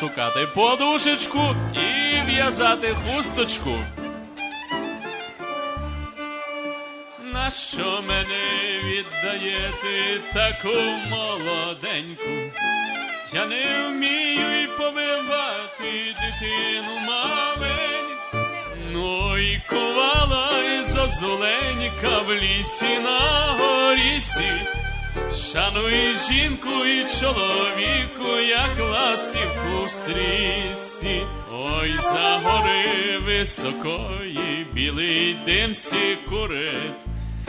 шукати подушечку і в'язати хусточку. На що мене віддаєте таку молоденьку? Я не вмію й повивати дитину маленьку. Ну і кувала і зозуленька в лісі на горісі. Шануй жінку і чоловіку, як ластівку в стрісі. Ой, за гори високої, білий дим курить.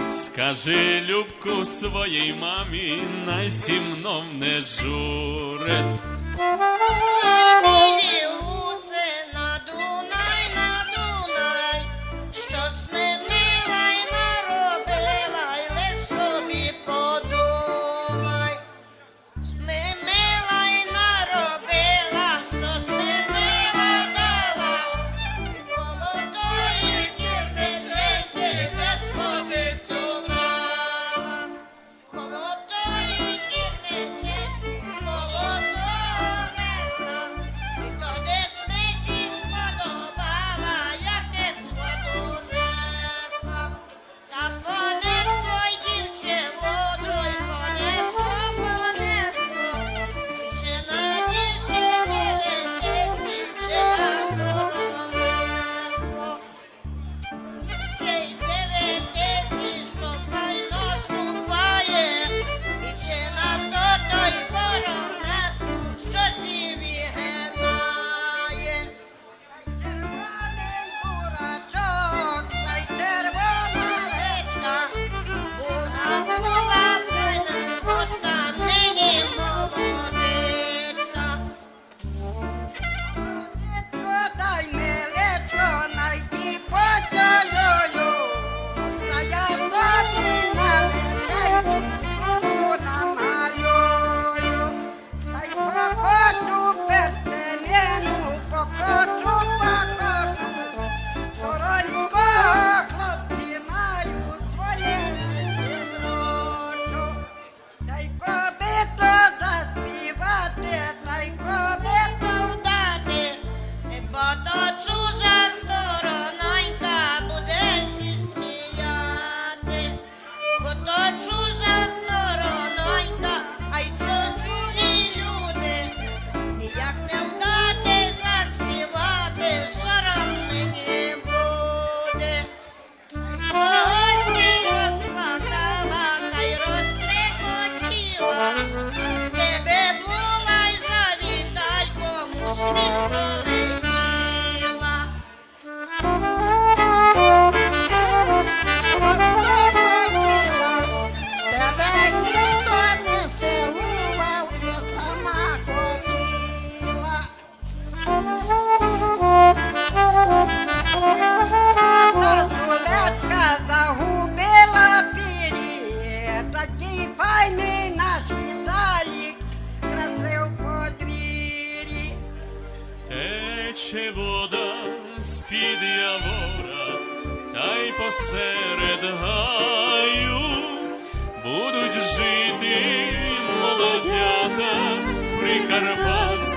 Скажи, Любку, своїй мамі, най сі не журить.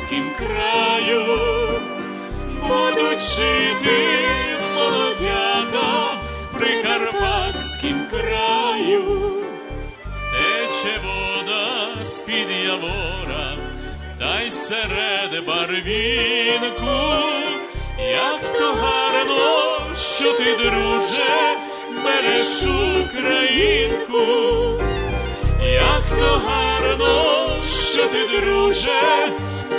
Карпатськім краю, будуть жити молодята при карпатськім краю. Тече вода з-під явора, та й серед барвінку, як то гарно, що ти, друже, береш Українку, як то гарно, що ти, друже,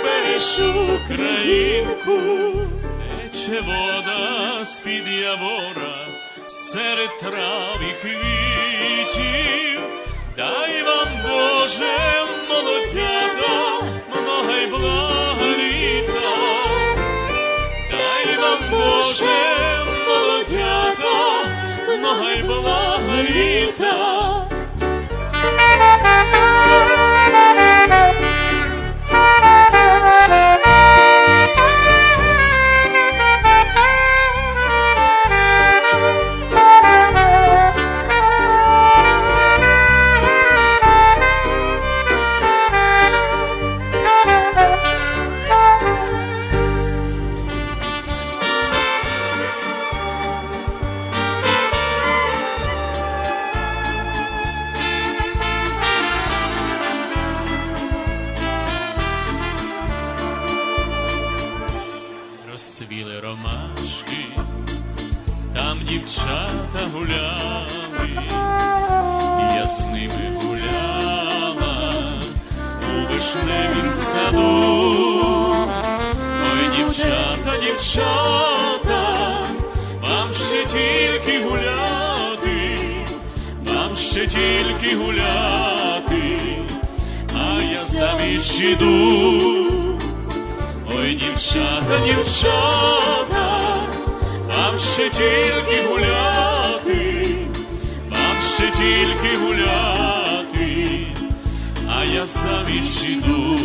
береш Українку, тече вода з-під явора, серед трав і квітів, дай вам Боже, молодята, много блага літа. Дай вам Боже, молодята, много й блага літа. Ще тільки гуляти, а я заміж іду. Ой, дівчата, дівчата, вам ще тільки гуляти, вам ще тільки гуляти, а я заміж іду.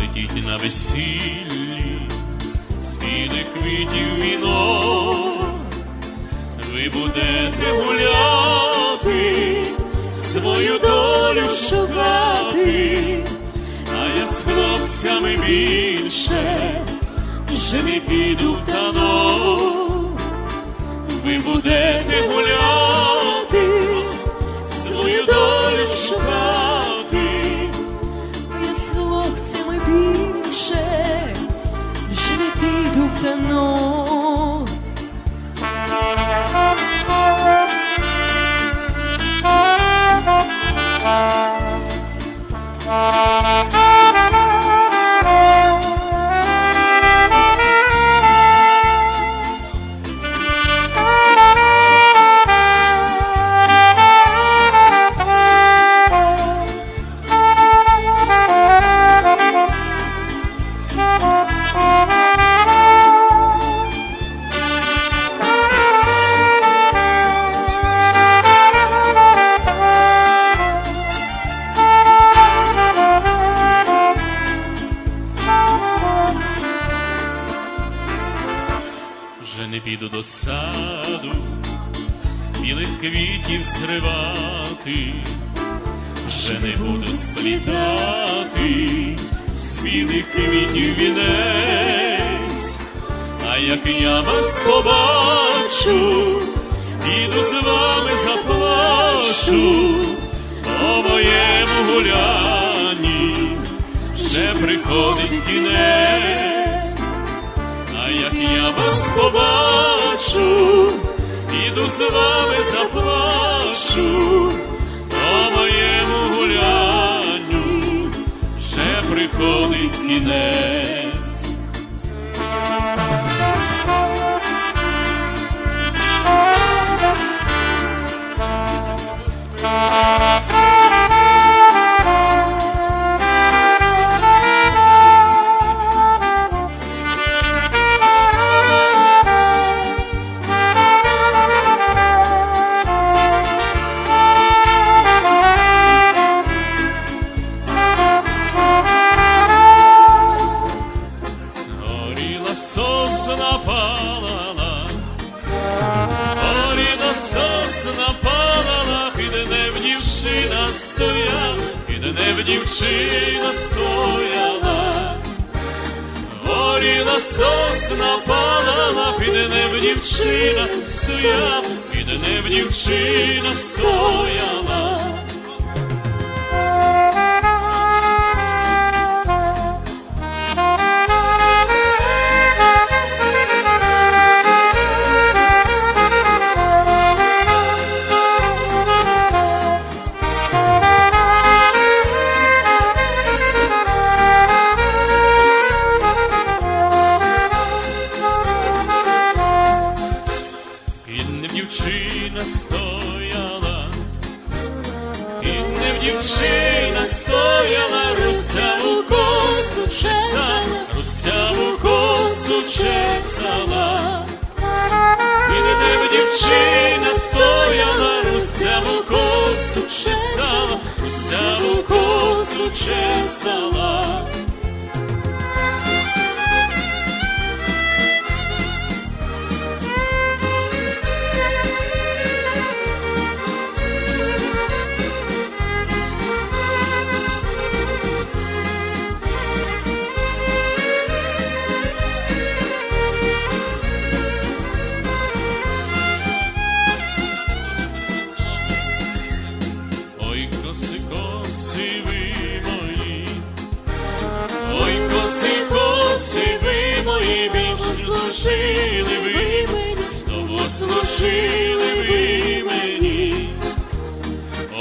І сплетіть на весіллі світи квітів віно. Ви будете гуляти, свою долю шукати, а я з хлопцями більше вже не піду в танок. Ви будете гуляти, піду до саду, білих квітів зривати, вже не буду сплітати з білих квітів вінець, а як я вас побачу, піду з вами заплачу, по моєму гулянні вже приходить кінець. Я вас побачу, іду з вами заплачу, по моєму гулянню вже приходить кінець. Дівчина стояла. Горіла сосна палала, під неб дівчина стояла, під неб дівчина стояла. Служили ви мені.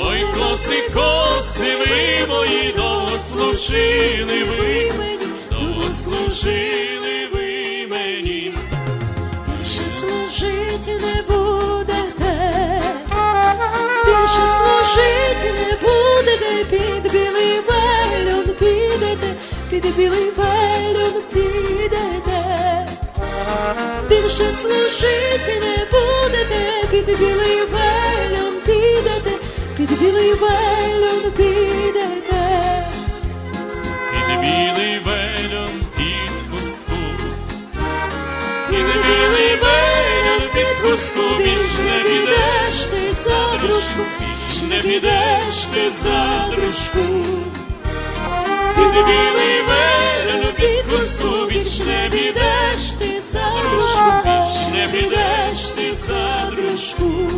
Ой, коси, коси ви мої, довго служили ви мені, довго служили ви мені. Більше служити не будете, більше служити не будете, під білий вельон підете, під білий вельон підете. Більше служити не білий вельон, під хустку, під білий вельон, під хустку, більш не підеш ти за дружку, більш не підеш ти за дружку. Під білий вельон, під хустку, більш не підеш ти за дружку, більш не підеш ти за дружку.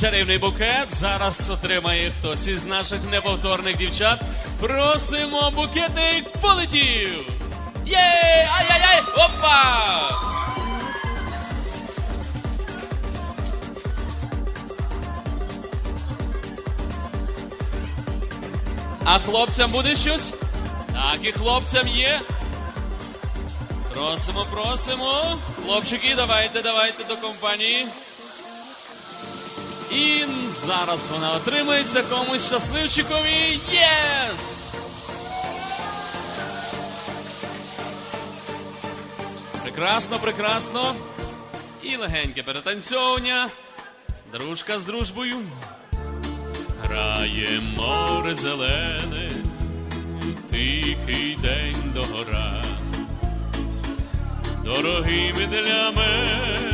Чарівний букет зараз отримає хтось із наших неповторних дівчат. Просимо букетик полетів! Є! Ай-яй-яй! Опа! А хлопцям буде щось? Так, і хлопцям є. Просимо, просимо. Хлопчики, давайте, давайте до компанії. І зараз вона отримається комусь щасливчикові. Єс! Прекрасно, прекрасно. І легеньке перетанцьовування. Дружка з дружбою. Грає море зелене, тихий день догора. Дорогими для мене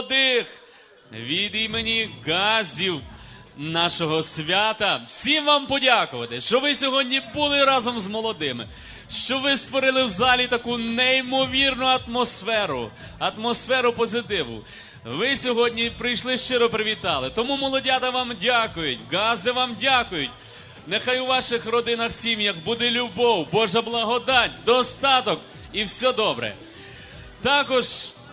молодих, від імені газдів нашого свята. Всім вам подякувати, що ви сьогодні були разом з молодими, що ви створили в залі таку неймовірну атмосферу, атмосферу позитиву. Ви сьогодні прийшли щиро привітали. Тому молодята вам дякують, газди вам дякують. Нехай у ваших родинах, сім'ях буде любов, Божа благодать, достаток і все добре. Також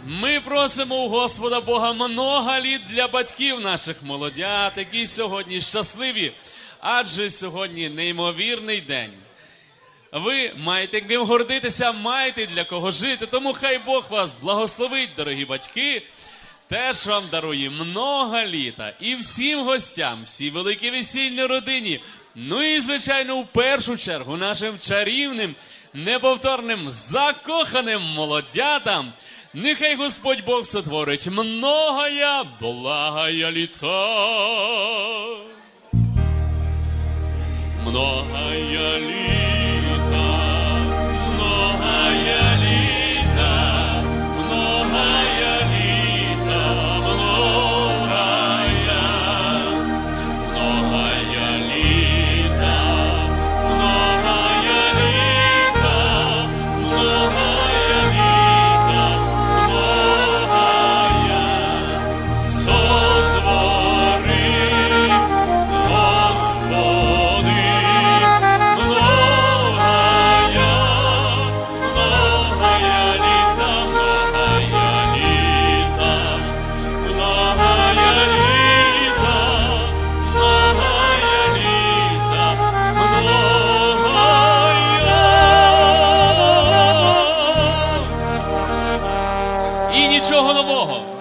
ми просимо у Господа Бога много літ для батьків наших молодят, які сьогодні щасливі, адже сьогодні неймовірний день. Ви маєте ким гордитися, маєте для кого жити. Тому хай Бог вас благословить, дорогі батьки. Теж вам дарує много літа і всім гостям, всій великій весільній родині. Ну і звичайно, у першу чергу нашим чарівним, неповторним, закоханим молодятам. Нехай Господь Бог сотворить многоя благая лицо. Многая літа,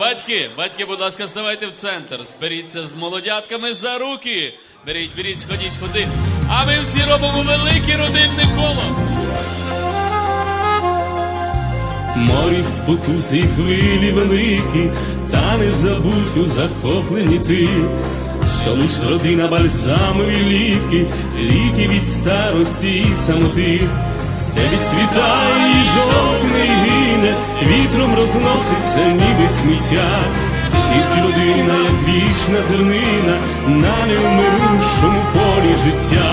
Батьки, батьки, будь ласка, ставайте в центр. Зберіться з молодятками за руки. Беріть, беріть, сходіть, ходіть. А ми всі робимо велике родинне коло. Морі спокуси й хвилі великі, та не забудь у захопленні ти, що лиш родина бальзамові ліки, ліки від старості і самоти, все відцвітає і жовтне гине, вітром розноситься, ніби сміття. Тільки людина, як вічна зернина, на невмирущому полі життя.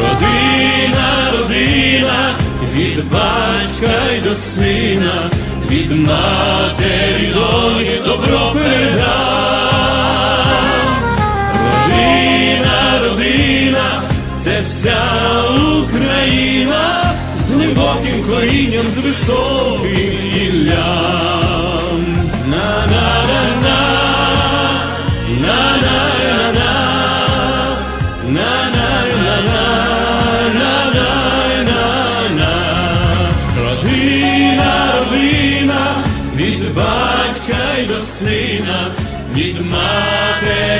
Родина, родина, від батька й до сина, від матері долі добро передам. Вся Україна з глибоким корінням, з високим на-на-на-на. На на на на на на на на Родина, родина, від батька й до сина, від матері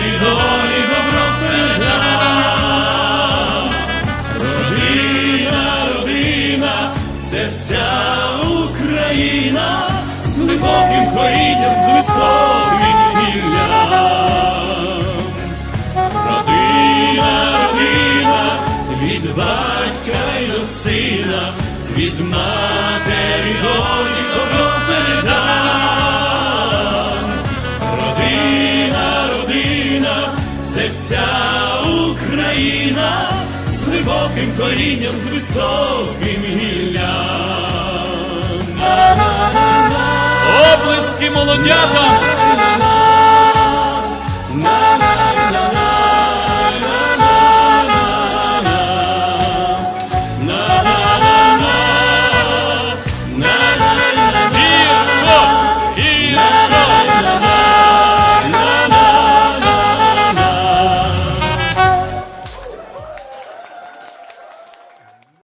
вся Україна з глибоким корінням, з високим гіллям. Облиски молодятам!